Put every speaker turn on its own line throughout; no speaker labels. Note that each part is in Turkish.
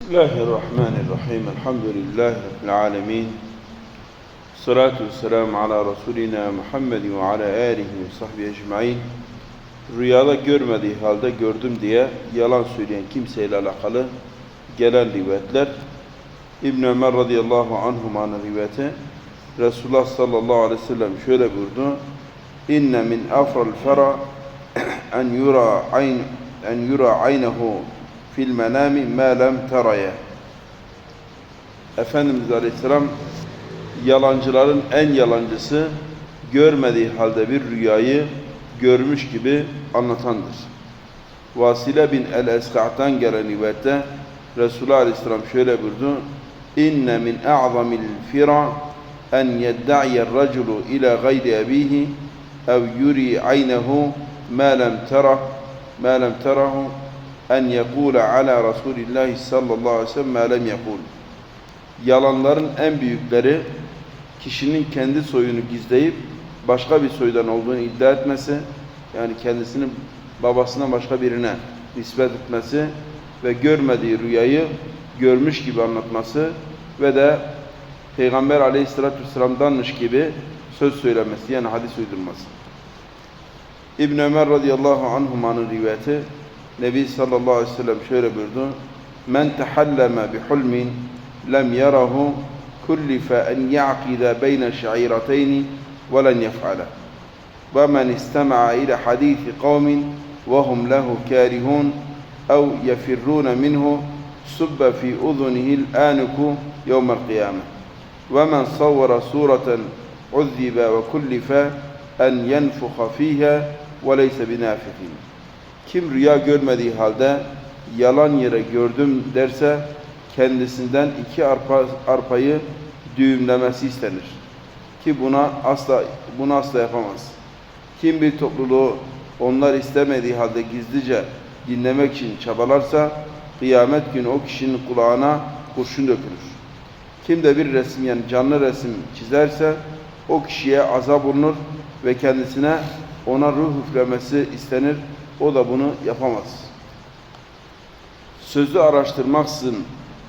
Bismillahirrahmanirrahim. Elhamdülillahi Rabbil alemin. Salatu vesselamu ala Resulina Muhammed ve ala alihi ve sahbihi ecmain. Rüyada görmediği halde gördüm diye yalan söyleyen kimseyle alakalı gelen rivayetler. ibn Ömer radıyallahu anhuma'nın rivayeti. Resulullah sallallahu aleyhi ve sellem şöyle buyurdu. İnne min afral fera en yura ayn en yura aynehu fil menami ma lem teraya. Efendimiz Aleyhisselam yalancıların en yalancısı görmediği halde bir rüyayı görmüş gibi anlatandır. Vasile bin el-Eska'tan gelen rivayette Resulullah Aleyhisselam şöyle buyurdu. İnne min a'zamil fira en yedda'iyer raculu ila gayri ebihi ev yuri aynehu ma lem terah ma lem terahu en yekule ala Resulillahi sallallahu aleyhi ve sellem lem yekul. Yalanların en büyükleri kişinin kendi soyunu gizleyip başka bir soydan olduğunu iddia etmesi, yani kendisinin babasına başka birine nispet etmesi ve görmediği rüyayı görmüş gibi anlatması ve de Peygamber aleyhissalatü vesselam'danmış gibi söz söylemesi yani hadis uydurması. İbn Ömer radıyallahu anhumanın rivayeti Nebi sallallahu aleyhi ve sellem şöyle buyurdu. Men tehalleme bi hulmin lem yarahu kullife en ya'qida beyne şa'irateyni ve len yef'ale. Ve men istema'a ila hadithi kavmin ve hum lehu karihun ev yefirrune minhu subbe fi udhunihi al-anuku yevmel kıyame. Ve men savvara sureten kullife en yenfuha fiha ve leyse binafihin. Kim rüya görmediği halde yalan yere gördüm derse kendisinden iki arpa, arpayı düğümlemesi istenir. Ki buna asla bunu asla yapamaz. Kim bir topluluğu onlar istemediği halde gizlice dinlemek için çabalarsa kıyamet günü o kişinin kulağına kurşun dökülür. Kim de bir resim yani canlı resim çizerse o kişiye azap olunur ve kendisine ona ruh üflemesi istenir. O da bunu yapamaz. Sözü araştırmaksızın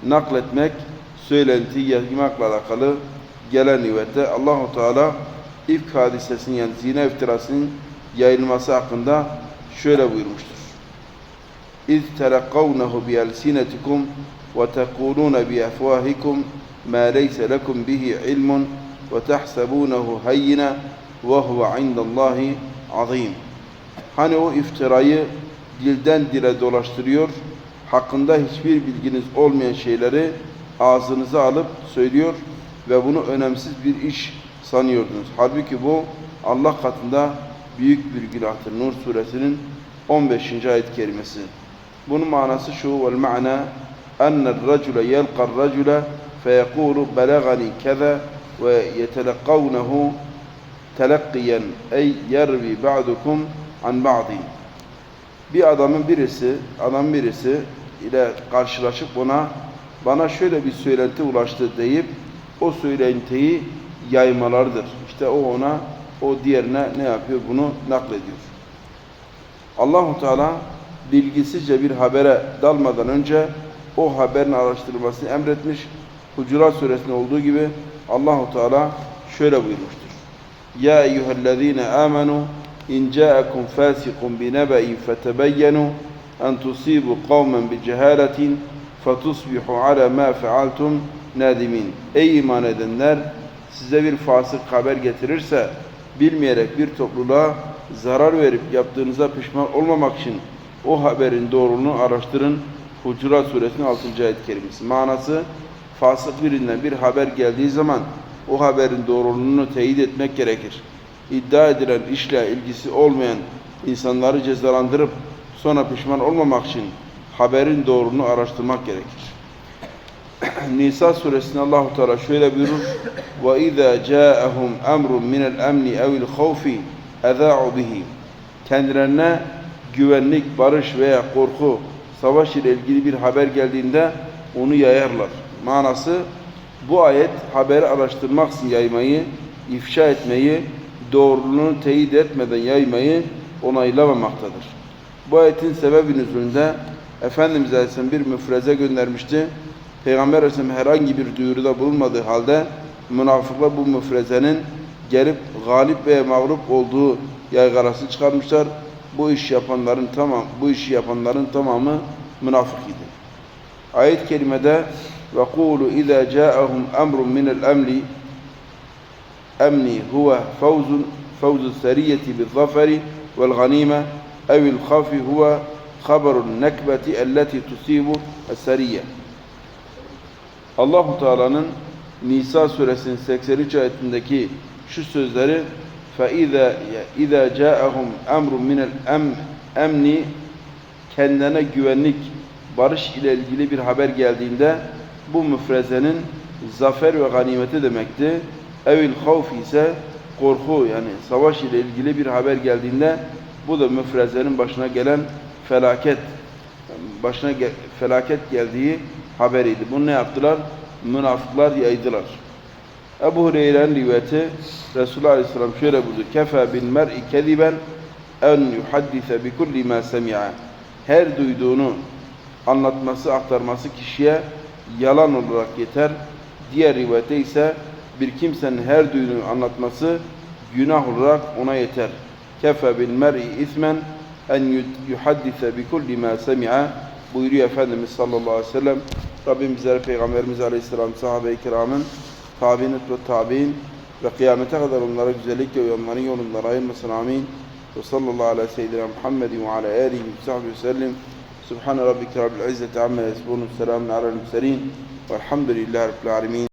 nakletmek, söylenti yaymakla alakalı gelen rivayette Allahu Teala ifk hadisesinin yani zina iftirasının yayılması hakkında şöyle buyurmuştur. İz telakkavnehu bi elsinetikum ve tekulune bi efvahikum ma leyse lekum bihi ilmun ve tahsabunehu hayyine Hani o iftirayı dilden dile dolaştırıyor, hakkında hiçbir bilginiz olmayan şeyleri ağzınıza alıp söylüyor ve bunu önemsiz bir iş sanıyordunuz. Halbuki bu Allah katında büyük bir günahtır. Nur suresinin 15. ayet kerimesi. Bunun manası şu vel ma'na enne racule yelqar racule feyekulu belagani keza ve yetelekavnehu telakkiyen ey yervi ba'dukum an ba'di. Bir adamın birisi, adam birisi ile karşılaşıp ona bana şöyle bir söylenti ulaştı deyip o söylentiyi yaymalardır. İşte o ona, o diğerine ne yapıyor? Bunu naklediyor. Allahu Teala bilgisizce bir habere dalmadan önce o haberin araştırılmasını emretmiş. Hucurat suresinde olduğu gibi Allahu Teala şöyle buyurmuştur. Ya eyyühellezine amenu fasiqun bi naba'in fetebayyanu en tusibu kavmen bi cehaletin fetusbihu ala ma fealtum nadimin. Ey iman edenler size bir fasık haber getirirse bilmeyerek bir topluluğa zarar verip yaptığınıza pişman olmamak için o haberin doğruluğunu araştırın. Hucurat suresinin 6. ayet kerimesi. Manası fasık birinden bir haber geldiği zaman o haberin doğruluğunu teyit etmek gerekir. İddia edilen işle ilgisi olmayan insanları cezalandırıp sonra pişman olmamak için haberin doğruluğunu araştırmak gerekir. Nisa suresinde Allahu Teala şöyle buyurur: "Ve izâ câehum emrun minel emni evil havfi ezâ'u bihi." Kendilerine güvenlik, barış veya korku, savaş ile ilgili bir haber geldiğinde onu yayarlar. Manası bu ayet haberi araştırmaksın yaymayı, ifşa etmeyi, doğruluğunu teyit etmeden yaymayı onaylamamaktadır. Bu ayetin sebebi nüzulünde Efendimiz Aleyhisselam bir müfreze göndermişti. Peygamber Aleyhisselam herhangi bir duyuruda bulunmadığı halde münafıklar bu müfrezenin gelip galip ve mağlup olduğu yaygarası çıkarmışlar. Bu iş yapanların tamam bu işi yapanların tamamı münafık idi. Ayet-i kerimede ve kulu iza ca'ahum emrun min el-emri emni huve fawzun fawzu seriyeti bil zaferi vel ganime evil khafi huve haberun nekbeti elleti tusibu es-seriye. Allahu Teala'nın Nisa suresinin 83 ayetindeki şu sözleri فَاِذَا اِذَا جَاءَهُمْ اَمْرٌ مِنَ الْاَمْنِ Kendine güvenlik, barış ile ilgili bir haber geldiğinde bu müfrezenin zafer ve ganimeti demekti. Evil havf ise korku yani savaş ile ilgili bir haber geldiğinde bu da müfrezenin başına gelen felaket başına gel- felaket geldiği haberiydi. Bunu ne yaptılar? Münafıklar yaydılar. Ebu Hureyre'nin rivayeti Resulullah Aleyhisselam şöyle buyurdu. Kefe bil mer'i keziben en yuhaddise bi kulli ma semi'a. Her duyduğunu anlatması, aktarması kişiye yalan olarak yeter. Diğer rivayette ise bir kimsenin her duyduğunu anlatması günah olarak ona yeter. Kefe bil mer'i ismen en yuhaddise bi kulli ma semi'a buyuruyor Efendimiz sallallahu aleyhi ve sellem. Rabbim bizlere Peygamberimiz aleyhisselam sahabe-i kiramın tabi'in ve tabi'in ve kıyamete kadar onlara güzellikle uyanların yolundan ayırmasın amin. Ve sallallahu ala seyyidina Muhammedin ve ala alihi ve sahbihi ve sellem. Subhane rabbike rabbil izzeti amma yasifun. Selamun alel murselin. Velhamdülillahi rabbil alemin.